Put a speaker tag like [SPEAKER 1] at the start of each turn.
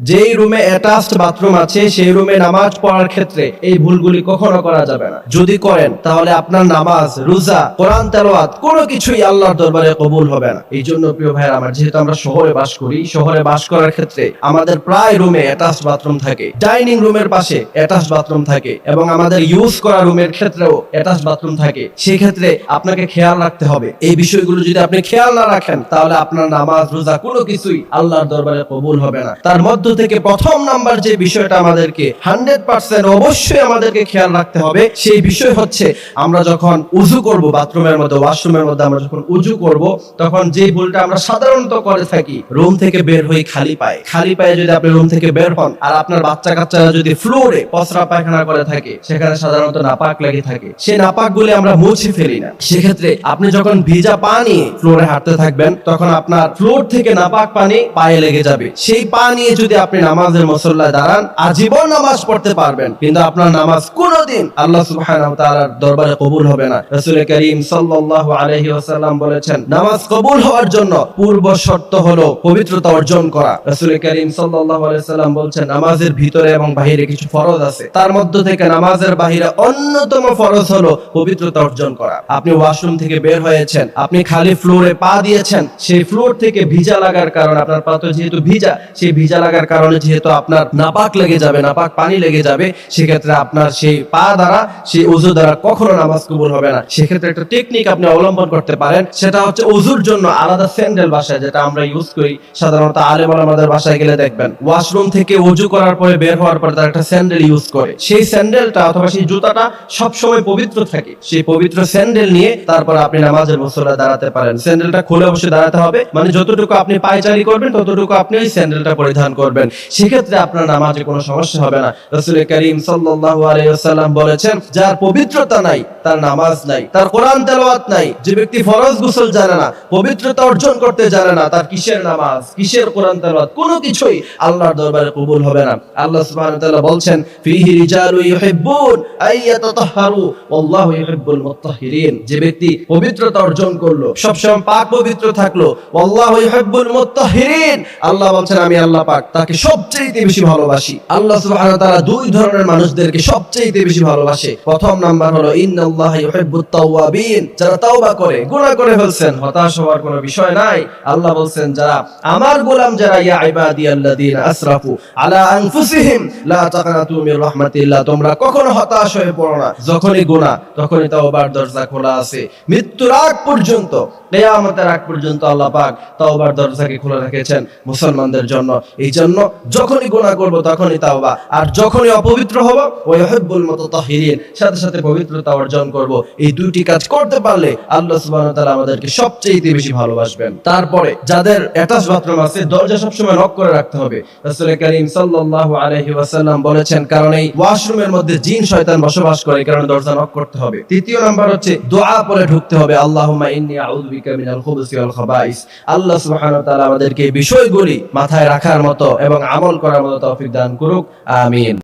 [SPEAKER 1] যেই রুমে attached bathroom আছে, সেই রুমে নামাজ পড়ার ক্ষেত্রে এই ভুলগুলি কখনো করা যাবে না। যদি করেন, তাহলে আপনার নামাজ, রোজা, কোরআন, তেলাওয়াত, কোনো কিছুই আল্লাহর দরবারে কবুল হবে না। এই জন্য প্রিয় ভাইয়ের আমার, যেহেতু আমরা শহরে বাস করি, শহরে বাস করার ক্ষেত্রে আমাদের প্রায় রুমে অ্যাটাচড বাথরুম থাকে। ডাইনিং রুমের পাশে অ্যাটাচড বাথরুম থাকে এবং আমাদের ইউজ করা রুমের ক্ষেত্রেও অ্যাটাচড বাথরুম থাকে। সেই ক্ষেত্রে আপনাকে খেয়াল রাখতে হবে। এই বিষয়গুলো যদি আপনি খেয়াল না রাখেন, তাহলে আপনার নামাজ, রোজা, কোনো কিছুই আল্লাহর দরবারে কবুল হবে না। তার মধ্য থেকে প্রথম নাম্বার যে বিষয়টা আমাদেরকে হান্ড্রেড পার্সেন্ট অবশ্যই আমাদেরকে খেয়াল রাখতে হবে, সেই বিষয় হচ্ছে আমরা যখন উজু করব, বাথরুমের মধ্যে, ওয়াশরুমের মধ্যে আমরা যখন উজু করব, তখন যে ভুলটা আমরা সাধারণত করে থাকি, রুম থেকে বের হয়ে খালি খালি পায়ে যদি আপনি রুম থেকে বের হন, আর আপনার বাচ্চা কাচ্চারা যদি ফ্লোরে পসরা পায়খানা করে থাকে, সেখানে সাধারণত নাপাক লেগে থাকে। সেই নাপাক গুলি আমরা মুছে ফেলি না। সেক্ষেত্রে আপনি যখন ভিজা পা নিয়ে ফ্লোরে হাঁটতে থাকবেন, তখন আপনার ফ্লোর থেকে নাপাক পানি পায়ে লেগে যাবে। সেই পা নিয়ে যদি আপনি নামাজের মুসল্লায় দাঁড়ান, আজীবন নামাজ পড়তে পারবেন। কিন্তু আপনার নামাজ কোনোদিন আল্লাহ সুবহানাহু দরবারে কবুল হবে না। রাসূল করিম সাল্লাল্লাহু আলাইহি ওয়াসাল্লাম বলেছেন, নামাজ কবুল হওয়ার জন্য পূর্ব শর্ত হলো পবিত্রতা অর্জন করা। রাসূল করিম সাল্লাল্লাহু আলাইহি সাল্লাম বলছেন, নামাজের ভিতরে এবং বাহিরে কিছু ফরজ আছে। তার মধ্য থেকে নামাজের বাহিরে অন্যতম ফরজ হলো পবিত্রতা অর্জন করা। আপনি ওয়াশরুম থেকে বের হয়েছেন, আপনি খালি ফ্লোরে পা দিয়েছেন, সেই ফ্লোর থেকে ভিজা লাগার কারণে আপনার পা তো যেহেতু ভিজা, সেই ভিজা লাগার কারণে যেহেতু আপনার নাপাক লেগে যাবে, নাপাক পানি লেগে যাবে, সেক্ষেত্রে আপনার সেই পা দ্বারা, সেই উজু দ্বারা কখনো নামাজ কবুল হবে না। সেক্ষেত্রে একটা টেকনিক আপনি অবলম্বন করতে পারেন, সেটা হচ্ছে উজুর জন্য আলাদা স্যান্ডেল বাসায়, যেটা আমরা ইউজ করি, সাধারণত আলেম আমাদের বাসায় গেলে দেখবেন। ওয়াশরুম থেকে উজু করার পরে, বের হওয়ার পরে তারা একটা স্যান্ডেল ইউজ করে। সেই স্যান্ডেলটা অথবা সেই জুতাটা সবসময় পবিত্র থাকে। সেই পবিত্র স্যান্ডেল নিয়ে তারপর আপনি নামাজের মুসল্লা দাঁড়াতে পারেন। স্যান্ডেলটা খুলে অবশ্যই দাঁড়াতে হবে। মানে যতটুকু আপনি পায়চারি করবেন, ততটুকু আপনি ওই স্যান্ডেলটা পরিধান করবেন। সেক্ষেত্রে আপনার নামাজে কোনো সমস্যা হবে না। রসুল করিম ওয়াসাল্লাম বলেছেন, যার পবিত্রতা নাই, তার নামাজ নাই, তার কোরআন তেলাওয়াত নাই, যে ব্যক্তি ফরজ গোসল জানে না, পবিত্রতা অর্জন করতে জানে না, তার কিসের নামাজ, কিসের কোরআন তেলাওয়াত, কোনো কিছুই আল্লাহর দরবারে কবুল হবে না। আল্লাহ সুবহানাহু তাআলা বলছেন, ফিহি রিজালু ইউহিব্বুন আইয়াতাতাহহারু ওয়াল্লাহু ইউহিব্বুল মুত্তাহিরিন। যে ব্যক্তি পবিত্রতা অর্জন করল, সবসময় পাক পবিত্র থাকল, ওয়াল্লাহু ইউহিব্বুল মুত্তাহিরিন। আল্লাহ বলছেন, আমি আল্লাহ পাক তাকে সবচেয়ে বেশি ভালোবাসি। আল্লাহ সুবহানাহু ওয়া তাআলা দুই ধরনের মানুষদেরকে সবচেয়ে বেশি ভালোবাসে। প্রথম নাম্বার হলো, ইন্নাল্লাহা ইউহিব্বুত তাওয়াবিন। যারা তাওবা করে, গুনাহ করে ফেলছেন, হতাশ হওয়ার কোনো বিষয় নাই। আল্লাহ বলছেন, যারা আমার গোলাম, যারা ইয়া ইবাদিয়াল্লাযিনা আসরাফু আলা আনফুসিহিম, লা তাকনাতু মির রাহমাতিল্লাহ। তোমরা কখনো হতাশ হয়ে পড়ো না। যখনই গুনাহ, তখনই তাওবার দরজা খোলা আছে। মৃত্যুর আগ পর্যন্ত, কিয়ামতের আগ পর্যন্ত আল্লাহ পাক তাওবার দরজাকে খোলা রেখেছেন মুসলমানদের জন্য। এই জন্য যখনই গুনাহ করব তখনই তাওবা। আর যখনই অপবিত্র হব ওই ইউহিব্বুল মুতাতাহিরিন, সাথে সাথে পবিত্রতা অর্জন করব। এই দুইটি কাজ করতে পারলে আল্লাহ সুবহানাহু ওয়া তাআলা আমাদেরকে সবচেয়ে বেশি ভালোবাসবেন। তারপরে যাদের অ্যাটাচ বাথরুম আছে, দরজা সবসময় লক করে রাখতে হবে। করিম ওয়াসাল্লাম বলেছেন, কারণ এই ওয়াশরুমের মধ্যে জিন শয়তান বসবাস করে কারণে দরজা লক করতে হবে। তৃতীয় নাম্বার হচ্ছে, দোয়া পরে ঢুকতে হবে, আল্লাহুম্মা ইন্নী মিনাল আল্লাহ আমাদেরকে বিষয়গুলি মাথায় রাখার মতো এবং আমল করার মতো তৌফিক দান করুক আমিন।